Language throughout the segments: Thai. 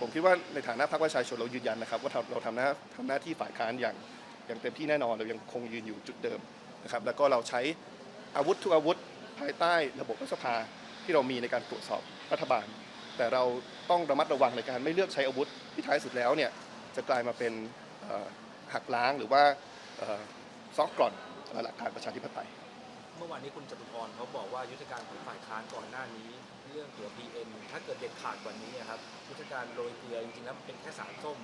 ผมคิดว่าในฐานะพรรคประชาชนเรายืนยันนะครับ ว่าเราทำหน้าทำหน้าที่ฝ่ายค้านอย่างอย่างเต็มที่แน่นอนเรายังคงยืนอยู่จุดเดิมนะครับ แล้วก็เราใช้อาวุธทุกอาวุธภายใต้ระบบรัฐสภาที่เรามีในการตรวจสอบรัฐบาล แต่เราต้องระมัดระวังในการไม่เลือกใช้อาวุธที่ท้ายสุดแล้วเนี่ยจะกลายมาเป็นหักล้างหรือว่าซอกกร่อนหลักการประชาธิปไตยานนี้คุณจตุพรเขาบอกว่ายุทธการของฝ่ายค้านก่อนหน้านี้ เรื่องตัว PN ถ้าเกิดเด็ดขาดกว่านี้อะครับยุทธการโรยเกลือจริงๆแล้วมันเป็นแค่สารส้ม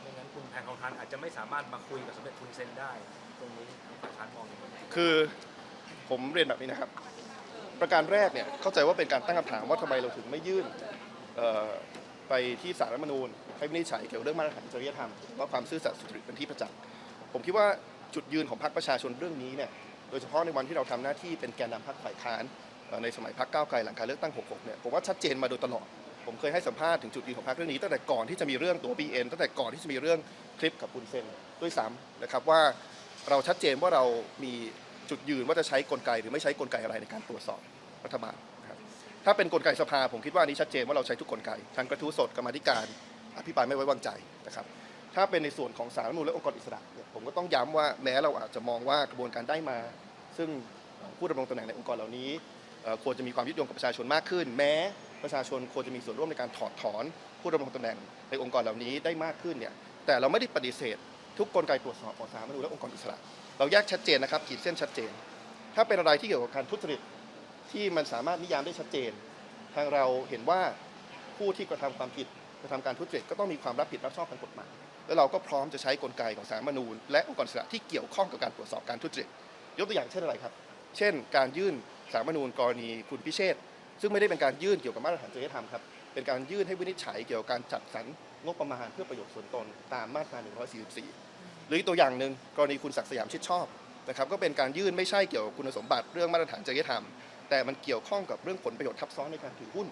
ไม่งั้นคุณแพทองทานอาจจะไม่สามารถมาคุยกับสมเด็จคุณเซนได้ ตรงนี้ฝ่ายค้านมองยังไงคือผมเรียนแบบนี้นะครับ ประการแรกเนี่ยเข้าใจว่าเป็นการตั้งคำถามว่าทำไมเราถึงไม่ยื่นเอ่อไปที่สารรัฐธรรมนูญให้วินิจฉัยเกี่ยวกับเรื่องมาตรฐานจริยธรรมว่าความซื่อสัตย์สุจริตเป็นที่ประจักษ์ผมคิดว่าจุดยืนของพรรคประชาชนเรื่องนี้เนี่ย โดยเฉพาะในวันที่เราทำหน้าที่เป็นแกนนำพรรคฝ่ายค้านในสมัยพรรคก้าวไกลหลังการเลือกตั้ง 66 เนี่ยผมว่าชัดเจนมาโดยตลอด ผมเคยให้สัมภาษณ์ถึงจุดยืนของพรรคเรื่องนี้ตั้งแต่ก่อนที่จะมีเรื่องตัว BN ตั้งแต่ก่อนที่จะมีเรื่องคลิปกับคุณเซนด้วยซ้ำนะครับว่าเราชัดเจนว่าเรามีจุดยืนว่าจะใช้กลไกหรือไม่ใช้กลไกอะไรในการตรวจสอบรัฐบาลครับถ้าเป็นกลไกสภาผมคิดว่านี้ชัดเจนว่าเราใช้ทุกกลไกทั้งกระทู้สดกรรมธิการอภิปรายไม่ไว้วางใจนะครับ ถ้าเป็นในส่วนของสารรัฐมนูญและองค์กรอิสระเนี่ยผมก็ต้องย้ำว่าแม้เราอาจจะมองว่ากระบวนการได้มา ซึ่งผู้ดำรงตำแหน่งในองค์กรเหล่านี้ควรจะมีความยึดโยงกับประชาชนมากขึ้น แม้ประชาชนควรจะมีส่วนร่วมในการถอดถอน ผู้ดำรงตำแหน่งในองค์กรเหล่านี้ได้มากขึ้นเนี่ยแต่เราไม่ได้ปฏิเสธ ทุกกลไกตรวจสอบของสารรัฐมนูญและองค์กรอิสระ เราแยกชัดเจนนะครับขีดเส้นชัดเจน ถ้าเป็นอะไรที่เกี่ยวกับการทุจริตที่มันสามารถนิยามได้ชัดเจน ทางเราเห็นว่าผู้ที่กระทำความผิดกระทำการทุจริตก็ต้องมีความรับผิดรับชอบทางกฎหมาย แล้วเราก็พร้อมจะใช้กลไกของสารรัฐธรรมนูญและองค์กรอิสระที่เกี่ยวข้องกับการตรวจสอบการทุจริตยกตัวอย่างเช่นอะไรครับ เช่น การยื่นสารรัฐธรรมนูญกรณีคุณพิเชษซึ่งไม่ได้เป็นการยื่นเกี่ยวกับมาตรฐานจริยธรรมครับเป็นการยื่นให้วินิจฉัยเกี่ยวกับการจัดสรรงบประมาณเพื่อประโยชน์ส่วนตนตามมาตรา 144 หรืออีกตัวอย่างหนึ่งกรณีคุณศักดิ์สยามชิดชอบนะครับก็เป็นการยื่นไม่ใช่เกี่ยวกับคุณสมบัติเรื่องมาตรฐานจริยธรรม แต่มันเกี่ยวข้องกับเรื่องผลประโยชน์ทับซ้อนในการถือหุ้น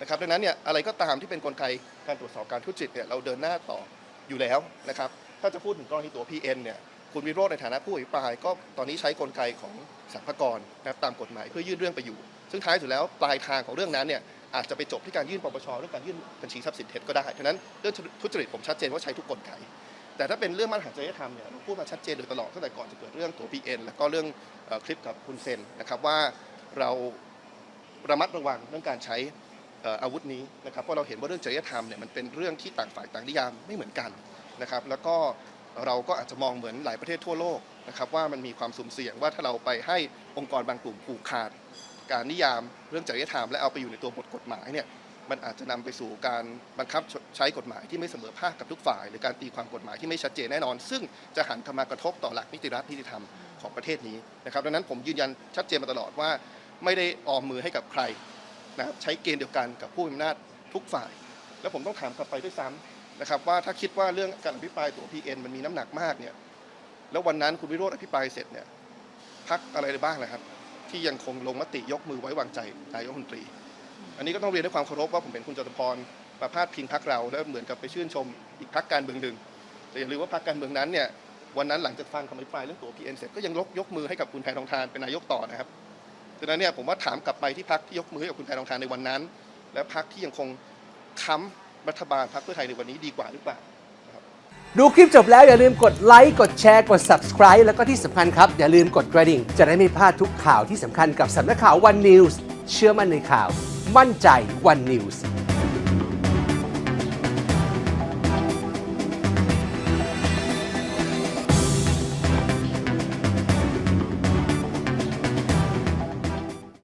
นะครับดังนั้นเนี่ยอะไรก็ตามที่เป็นกลไกการตรวจสอบการทุจริตเนี่ยเราเดินหน้าต่อ อยู่แล้วนะครับ ถ้าจะพูดถึงกรณีตัว PN เนี่ยคุณวิโรจน์ในฐานะผู้อภิปรายก็ตอนนี้ใช้กลไกของสรรพากรนะครับตามกฎหมายเพื่อยื่นเรื่องไปอยู่ ซึ่งท้ายสุดแล้วปลายทางของเรื่องนั้นเนี่ยอาจจะไปจบที่การยื่นปปชเรื่องการยื่นบัญชีทรัพย์สินเท็จก็ได้ฉะนั้นเรื่องทุจริตผมชัดเจนว่าใช้ทุกกลไก แต่ถ้าเป็นเรื่องมาตรฐานจริยธรรมเนี่ยเราพูดมาชัดเจนโดยตลอดตั้งแต่ก่อนจะเกิดเรื่องตัว PN แล้วก็เรื่องคลิปกับคุณเซนนะครับว่าเราระมัดระวังเรื่องการใช้ อาวุธนี้นะครับเพราะเราเห็นว่าเรื่องจริยธรรมเนี่ยมันเป็นเรื่องที่ต่างฝ่ายต่างนิยามไม่เหมือนกันนะครับแล้วก็เราก็อาจจะมองเหมือนหลายประเทศทั่วโลกนะครับว่ามันมีความสุ่มเสี่ยงว่าถ้าเราไปให้องค์กรบางกลุ่มผูกขาด การนิยามเรื่องจริยธรรมและเอาไปอยู่ในตัวบทกฎหมายเนี่ยมันอาจจะนำไปสู่การบังคับใช้กฎหมายที่ไม่เสมอภาคกับทุกฝ่าย หรือการตีความกฎหมายที่ไม่ชัดเจนแน่นอน ซึ่งจะหันทำมากระทบต่อหลักนิติรัฐนิติธรรมของประเทศนี้นะครับดังนั้นผมยืนยันชัดเจนมาตลอดว่า ไม่ได้ออมมือให้กับใคร นะครับใช้เกณฑ์เดียวกันกับผู้มีอำนาจทุกฝ่าย แล้วผมต้องถามกลับไปด้วยซ้ำนะครับว่าถ้าคิดว่าเรื่องการอภิปรายตัว PN มันมีน้ำหนักมากเนี่ยแล้ววันนั้นคุณวิโรธอภิปรายเสร็จเนี่ยพักอะไรบ้างนะครับ ที่ยังคงลงมติยกมือไว้วางใจนายกรัฐมนตรี อันนี้ก็ต้องเรียนด้วยความเคารพว่าผมเป็นคุณจตุพรมาพาดพิงพักเราแล้วเหมือนกับไปชื่นชมอีกพักการเมืองหนึ่งแต่อย่าลืมว่าพักการเมืองนั้นเนี่ยวันนั้นหลังจากฟังคำอภิปรายเรื่องตัว PN เสร็จก็ยังยกยกมือให้กับคุณแพทองทานเป็นนายกต่อนะครับ ดังนั้นเนี่ยผมว่าถามกลับไปที่พักที่ยกมือให้กับคุณแพทองทานในวันนั้น และพักที่ยังคงค้ำรัฐบาลพักเพื่อไทยในวันนี้ดีกว่าหรือเปล่าดูคลิปจบแล้วอย่าลืมกดไลค์กดแชร์กด subscribe แล้วก็ที่สำคัญครับ อย่าลืมกดกระดิ่ง จะได้ไม่พลาดทุกข่าวที่สำคัญกับสำนักข่าววันนิวส์เชื่อมั่นในข่าว มั่นใจวันนิวส์